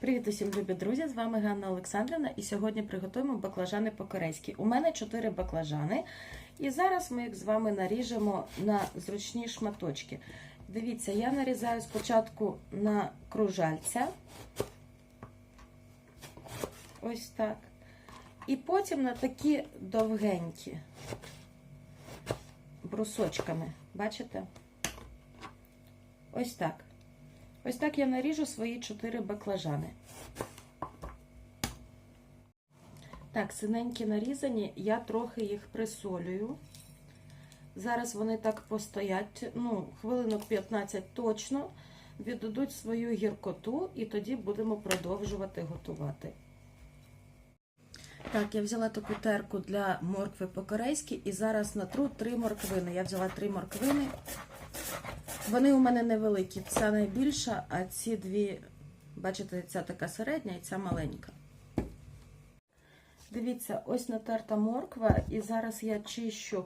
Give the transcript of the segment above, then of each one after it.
Привіт усім, любі друзі! З вами Ганна Олександрівна, і сьогодні приготуємо баклажани по-корейськи. У мене 4 баклажани, і зараз ми їх з вами наріжемо на зручні шматочки. Дивіться, я нарізаю спочатку на кружальця. Ось так. І потім на такі довгенькі брусочками. Бачите? Ось так. Ось так я наріжу свої 4 баклажани. Так, синенькі нарізані, я трохи їх присолюю. Зараз вони так постоять, ну, хвилинок 15 точно, віддадуть свою гіркоту, і тоді будемо продовжувати готувати. Так, я взяла таку терку для моркви по-корейськи і зараз натру 3 морквини. Я взяла 3 морквини. Вони у мене невеликі, ця найбільша, а ці дві, бачите, ця така середня і ця маленька. Дивіться, ось натерта морква, і зараз я чищу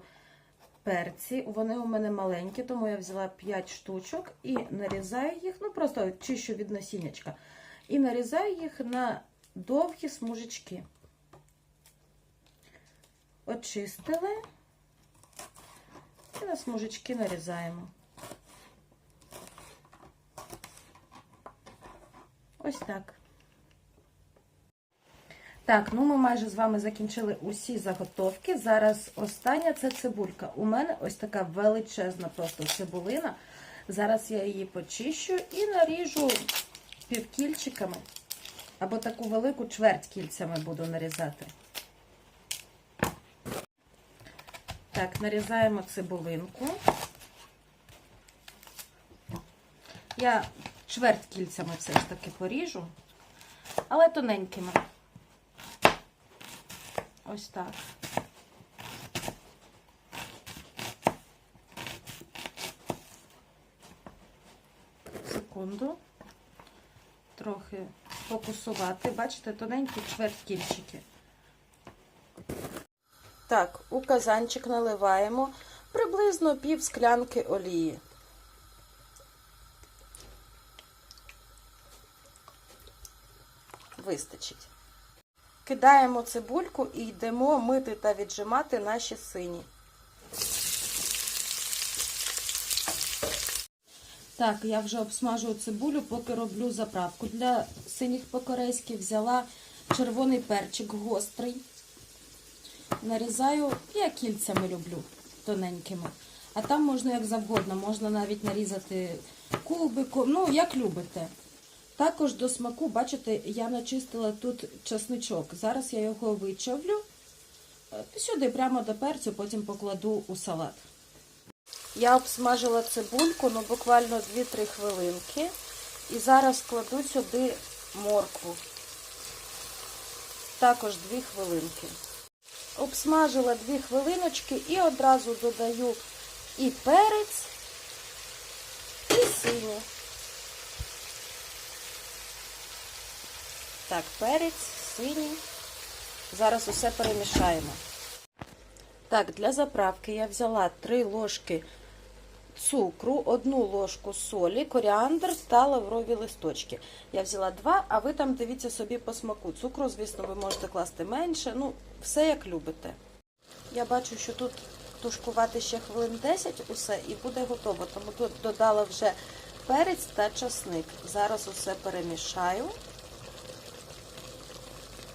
перці. Вони у мене маленькі, тому я взяла 5 штучок і нарізаю їх, ну просто чищу від насіннячка. І нарізаю їх на довгі смужечки. Очистили і на смужечки нарізаємо. Ось так. Так, ну ми майже з вами закінчили усі заготовки. Зараз остання це цибулька. У мене ось така величезна просто цибулина. Зараз я її почищу і наріжу півкільчиками. Або таку велику чверть кільцями буду нарізати. Так, нарізаємо цибулинку. Я чверть кільцями все ж таки поріжу, але тоненькими. Ось так. Секунду. Трохи фокусувати. Бачите, тоненькі чверть кільчики. Так, у казанчик наливаємо приблизно пів склянки олії. Вистачить. Кидаємо цибульку і йдемо мити та віджимати наші сині. Так, я вже обсмажую цибулю, поки роблю заправку. Для синіх по-корейськи взяла червоний перчик гострий. Нарізаю, я кільцями люблю тоненькими. А там можна як завгодно, можна навіть нарізати кубиком, ну, як любите. Також до смаку, бачите, я начистила тут чесничок. Зараз я його вичавлю сюди, прямо до перцю, потім покладу у салат. Я обсмажила цибульку, ну буквально 2-3 хвилинки. І зараз кладу сюди моркву. Також 2 хвилинки. Обсмажила 2 хвилиночки і одразу додаю і перець, і синю. Так, перець, синій. Зараз усе перемішаємо. Так, для заправки я взяла 3 ложки цукру, 1 ложку солі, коріандр та лаврові листочки. Я взяла 2, а ви там дивіться собі по смаку. Цукру, звісно, ви можете класти менше. Ну, все як любите. Я бачу, що тут тушкувати ще хвилин 10 усе і буде готово. Тому тут додала вже перець та часник. Зараз усе перемішаю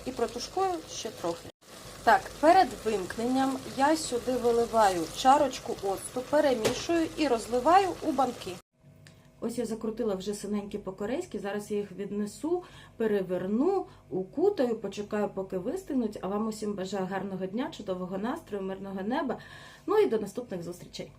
і протушкую ще трохи. Так, перед вимкненням я сюди виливаю чарочку оцту, перемішую і розливаю у банки. Ось я закрутила вже синенькі по-корейськи, зараз я їх віднесу, переверну, укутаю, почекаю, поки вистигнуть. А вам усім бажаю гарного дня, чудового настрою, мирного неба. Ну і до наступних зустрічей.